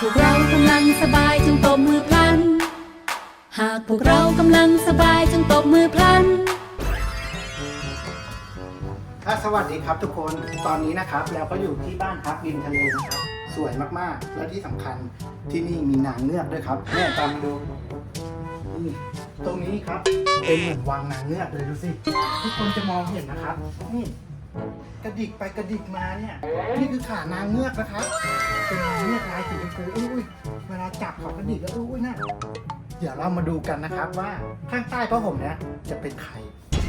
พวกเรากำลังสบายจงตบมือพลัน หากพวกเรากำลังสบายจงตบมือพลัน อะสวัสดีครับทุกคนตอนนี้นะครับเราก็อยู่ที่บ้านพักริมทะเลนะครับสวยมากๆ และที่สำคัญที่นี่มีนางเงือกด้วยครับแม่ตามมาดูนี่ตรงนี้ครับเป็นเหมือนวังนางเงือกเลยดูสิทุกคนจะมองเห็นนะครับนี่ กระดิกไปกระดิกมาเนี่ย นี่คือขานางเงือกนะครับ เป็นนางเงือกลายสีชมพูอุ้ยเวลาจับเขากระดิกแล้วอุ้ยน่ะเดี๋ยวเรามาดูกันนะครับว่าข้างใต้ผ้าห่มเนี่ยจะเป็นใคร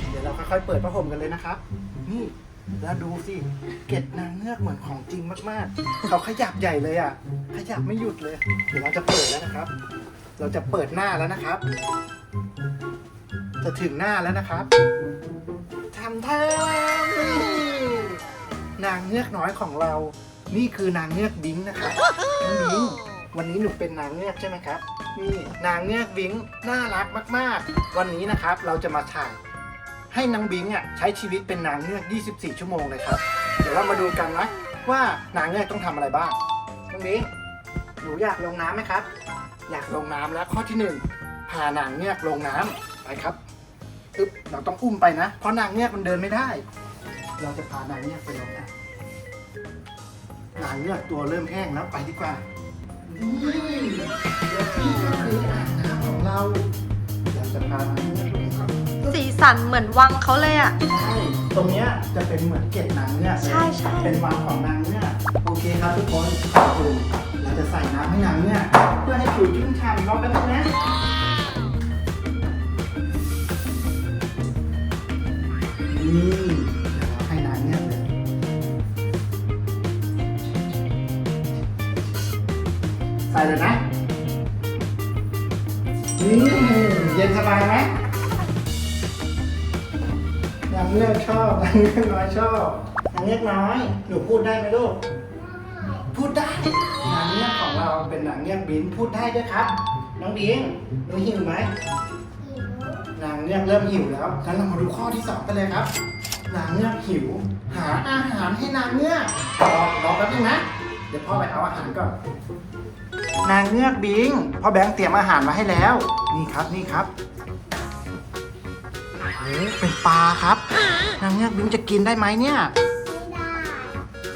เดี๋ยวเราค่อยๆเปิดผ้าห่มกันเลยนะครับ นี่แล้วดูสิ เกล็ดนางเงือกเหมือนของจริงมากๆ เขาขยับใหญ่เลยอะ ขยับไม่หยุดเลย เดี๋ยวเราจะเปิดแล้วนะครับ เราจะเปิดหน้าแล้วนะครับ จะถึงหน้าแล้วนะครับทำท่า นางเงือกน้อยของเรา นี่คือนางเงือกบิงนะครับน้องบิงวันนี้หนูเป็นนางเงือกใช่ไหมครับ นี่นางเงือกบิงน่ารักมาก ๆ วันนี้นะครับเราจะมาถ่ายให้นางบิงอะใช้ชีวิตเป็นนางเงือก 24 ชั่วโมงเลยครับ เดี๋ยวเรามาดูกันนะว่านางเงือกต้องทำอะไรบ้างนางบิงหนูอยากลงน้ำไหมครับ อยากลงน้ำแล้วข้อที่หนึ่งพานางเงือกลงน้ำไปครับอึ๊บเราต้องอุ้มไปนะ เพราะนางเงือกมันเดินไม่ได้ เราจะพานางเงือกไปลงน้ำนางเงือกตัวเริ่มแห้งแล้วไปดีกว่านี่เดี๋ยวนี่ก็คืออ่างน้ำของเราเราจะพานางเงือกลงน้ำสีสันเหมือนวังเขาเลยอะ ใช่ตรงเนี้ยจะเป็นเหมือนเกล็ดนางเงือกเลยใช่ใช่ เป็นวางของนางเงือกโอเคครับทุกคนขอบคุณเราจะใส่น้ำให้นางเงือกเพื่อให้ผิวชุ่มฉ่ำรอแป๊บนึงนะ ส่เลยนะนี่เย็นสบายไหมนางเงือกชอบนางเงือกน้อยชอบนางเงือกน้อย หนูพูดได้ไหมลูก พูดได้นางเงือกของเราเป็นนางเงือกบินพูดได้ด้วยครับ น้องบิงหนูหิวไหมนางเงือกเริ่มหิวแล้วงั้นเรามาดูข้อที่สองกันเลยครับ นางเงือกหิว หาอาหารให้นางเงือกรอรอแป๊บนึงนะ เดี๋ยวพ่อไปเอาอาหารก่อน นางเงือกบิงพ่อแบงค์เตรียมอาหารมาให้แล้ว นี่ครับนี่ครับโอ้โหเป็นปลาครับ นางเงือกบิงจะกินได้ไหมเนี่ย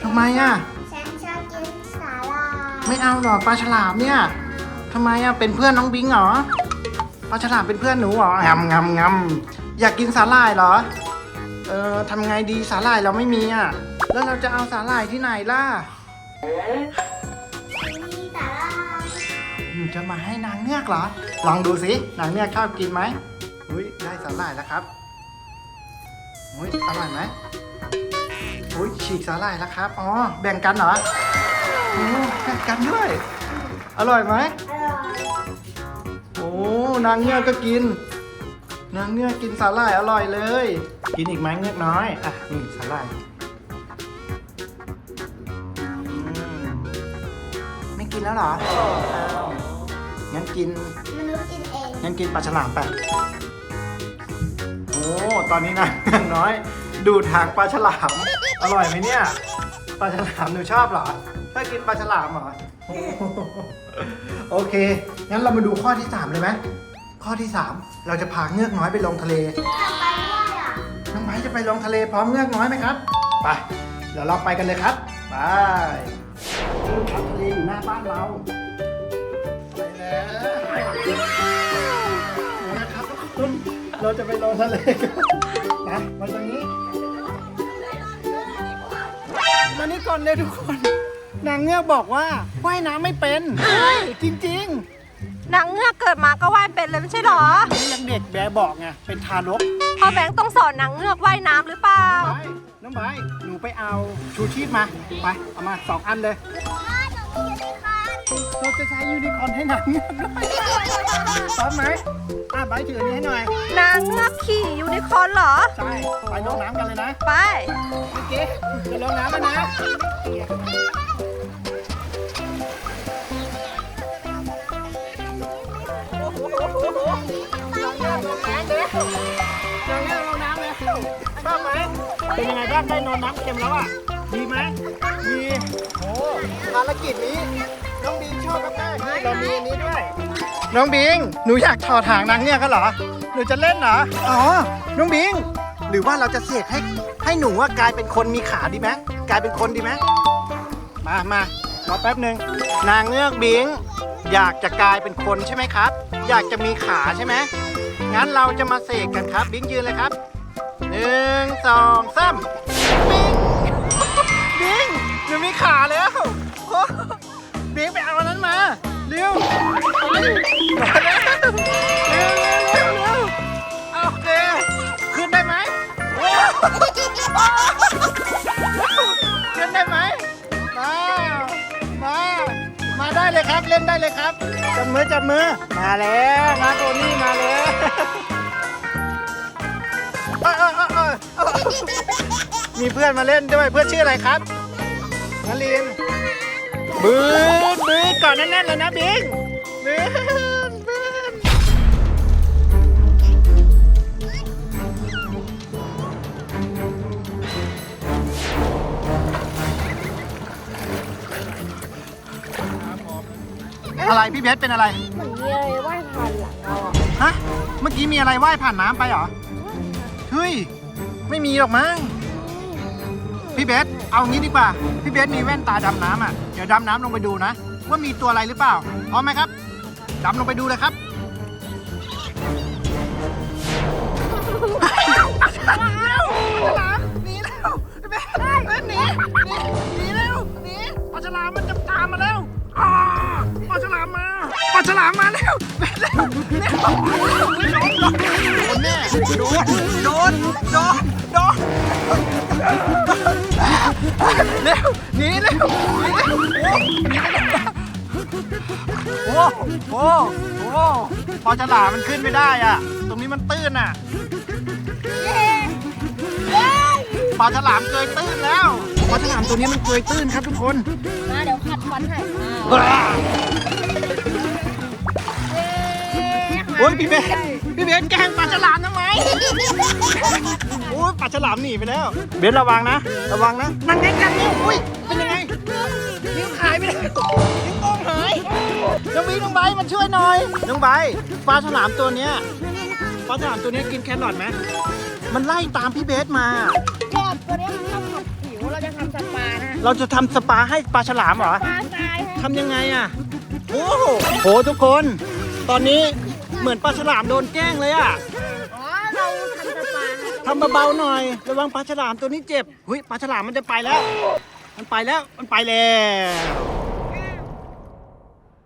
ทำไมอะ ฉันชอบกินสาลายไม่เอาหรอปลาฉลามเนี่ยทำไมอะเป็นเพื่อนน้องบิงเหรอปลาฉลามเป็นเพื่อนหนูเหรองำงำงำอยากกินสาหร่ายเหรอเออทำไงดีสาหร่ายเราไม่มีอะแล้วเราจะเอาสาหร่ายที่ไหนล่ะมีสาลาย หนูจะมาให้นางเงือกเหรอ ลองดูสินางเงือกชอบกินไหมอุ้ยได้สาหร่ายแล้วครับอุ้ยอร่อยไหมอุ้ยฉีกสาหร่ายแล้วครับ อ๋อ แบ่งกันเหรอโอ้แบ่งกันด้วย อร่อยไหมอร่อยโอ้ นางเงือกก็กิน นางเงือกกินสาหร่ายอร่อยเลย กินอีกไหมเงือกน้อย อะ นี่สาหร่ายอืมไม่กินแล้วเหรออ้าว งั้นกิน มนุษย์กินเองงั้นกินปลาฉลามไป โอ้ ตอนนี้นะ น้อย ดูทางปลาฉลาม อร่อยไหมเนี่ย ปลาฉลามหนูชอบเหรอถ้ากินปลาฉลามเหรอโอ้โหโอเค งั้นเรามาดูข้อที่ 3 เลยไหม ข้อที่ 3 เราจะพาเงือกน้อยไปลงทะเล ทำไปด้วยอะน้องไม้จะไปลงทะเลพร้อมเงือกน้อยไหมครับ ไป เดี๋ยวเราไปกันเลยครับ ไปครับทะเลอยู่หน้าบ้านเรา เราจะไปลงทะเลกันนะมาตรงนี้ มานี่ก่อนเลยทุกคน นางเงือกบอกว่าว่ายน้ำไม่เป็นจริงนางเงือกเกิดมาก็ว่ายเป็นเลยไม่ใช่หรอ ๆนี่ยังเด็กแบบบอกไง เป็นทารกพ่อแบงค์ต้องสอนนางเงือกว่ายน้ำหรือเปล่าน้องไบร์ทน้องไบร์ทหนูไปเอาชูชีพมา ไป เอามาสองอันเลยเราจะใช้ยูนิคอร์นให้นางเงือกด้วยพร้อมไหมอะไบร์ทถืออันนี้ให้หน่อย นางเงือกขี่ยูนิคอร์นเหรอ ใช่ ไปลงน้ำกันเลยนะไป โอเคจะลงน้ำแล้วนะนางเงือกลงน้ำเลยชอบไหมเป็นยังไงบ้างได้นอนน้ำเค็มแล้วอะ ดีไหมดี โอ้ภารกิจนี้ น้องบีมชอบน้องบิง หนูอยากถอดหางนางเงือกกันเหรอ หนูจะเล่นเหรอ อ๋อ น้องบิง หรือว่าเราจะเสกให้ให้หนูว่ากลายเป็นคนมีขาดีไหมกลายเป็นคนดีไหมมามารอแป๊บหนึ่งนางเงือกบิง อยากจะกลายเป็นคนใช่ไหมครับ อยากจะมีขาใช่ไหมงั้นเราจะมาเสกกันครับ บิงยืนเลยครับหนึ่งสองสามบิง บิงหนูมีขาแล้วโอ้ บิงไปเอาอันนั้นมาเร็วไปเร็วเร็วเร็วเร็วโอเคขึ้นได้ไหมโอ้ขึ้นได้ไหมมามามาได้เลยครับเล่นได้เลยครับจับมือจับมือมาแล้วมาโทนี่มาแล้วเอ้ยเอ้ยเอ้ยเอ้ยเอ้ยมีเพื่อนมาเล่นด้วยเพื่อนชื่ออะไรครับนาริน บืนบืนก่อนแน่นๆเลยนะบิงบืนบืนอะไรพี่เบสเป็นอะไร เหมือนมีอะไรว่ายผ่านหลังเราอะฮะ เมื่อกี้มีอะไรว่ายผ่านน้ำไปเหรอ เฮ้ย ไม่มีหรอกมั้ง พี่เบสเอางี้ดีกว่า พี่เบสมีแว่นตาดำน้ำอะ เดี๋ยวดำน้ำลงไปดูนะ ว่ามีตัวอะไรหรือเปล่า พร้อมไหมครับ ดำลงไปดูเลยครับ เร็วปลาฉลามหนีแล้วพี่เบสเอ้ยหนีหนีหนีแล้วหนีปลาฉลามมันจะตามมาแล้วอ้าปลาฉลามมาปลาฉลามมาแล้วเบสเร็วเร็วโดนแน่โดนโดนโดนโดน เร็วหนีเร็วหนีเร็วโอ้โหโอ้โหพอฉลามมันขึ้นไม่ได้อะ ตรงนี้มันตื้นอะปลาฉลามเกยตื้นแล้วปลาฉลามตัวนี้มันเกยตื้นครับทุกคน มาเดี๋ยวขัดฟันให้โอ้ยพี่เบสพี่เบสแกล้งปลาฉลามทำไม โอ้ยปลาฉลามหนีไปแล้ว เบสระวังนะ ระวังนะ นั่งไงกันนิ้วอุ้ย เป็นยังไง นิ้วหายไปแล้วนิ้วโป้งหาย น้องบีน้องใบร์ทมาช่วยหน่อย น้องใบร์ทปลาฉลามตัวเนี้ย ปลาฉลามตัวเนี้ยกินแครอทไหม มันไล่ตามพี่เบสมายอดตัวนี้มันชอบขัดผิวเราจะทำสปานะเราจะทำสปาให้ปลาฉลามเหรอ ปลาตายฮะทำยังไงอะ โอ้โหโหทุกคน ตอนนี้เหมือนปลาฉลามโดนแกล้งเลยอะอ๋อ เราทำสปาทำเบาๆหน่อย ระวังปลาฉลามตัวนี้เจ็บ หุยปลาฉลามมันจะไปแล้ว มันไปแล้ว มันไปแล้ว